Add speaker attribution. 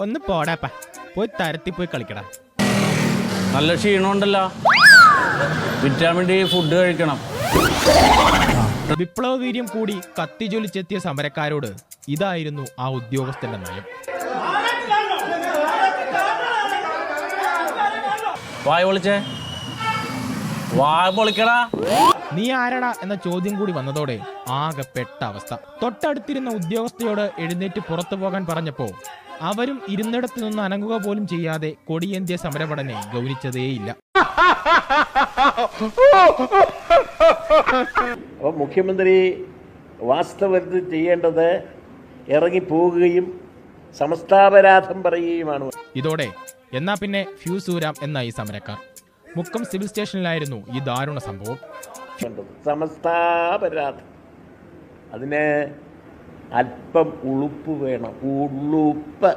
Speaker 1: ഒന്ന് പോടാപ്പ. പോയി തരത്തി പോയി കളിക്കടാ.
Speaker 2: നല്ല ക്ഷീണമുണ്ടല്ലോ വിറ്റാമിൻ ഡി ഫുഡ് കഴിക്കണം.
Speaker 1: വിപ്ലവ വീര്യം കൂടി കത്തിജ്വലിച്ചെത്തിയ സമരക്കാരോട് ഇതായിരുന്നു ആ ഉദ്യോഗസ്ഥന്റെ നയം.
Speaker 2: വായ പൊളിക്കടാ
Speaker 1: നീ ആരടാ എന്ന ചോദ്യം കൂടി വന്നതോടെ ആകെ പെട്ട അവസ്ഥ. തൊട്ടടുത്തിരുന്ന ഉദ്യോഗസ്ഥയോട് എഴുന്നേറ്റ് പുറത്തു പോകാൻ പറഞ്ഞപ്പോ അവരും ഇരുന്നിടത്തു നിന്ന് അനങ്ങുക പോലും ചെയ്യാതെ കൊടിയേന്ത്യ സമരപടനെ ഗൗനിച്ചതേയില്ല.
Speaker 3: അപ്പോൾ മുഖ്യമന്ത്രി വാസ്തവത്തിൽ ചെയ്യേണ്ടത് ഇറങ്ങിപ്പോവുകയും സമസ്താപരാധം പറയുകയുമാണ്.
Speaker 1: ഇതോടെ എന്നാ പിന്നെ ഫ്യൂസൂരാം എന്നായി സമരക്കാർ. മുക്കം സിവിൽ സ്റ്റേഷനിലായിരുന്നു ഈ ദാരുണ സംഭവം.
Speaker 3: അതിന് അല്പം ഉളുപ്പ് വേണം. ഉളുപ്പ്.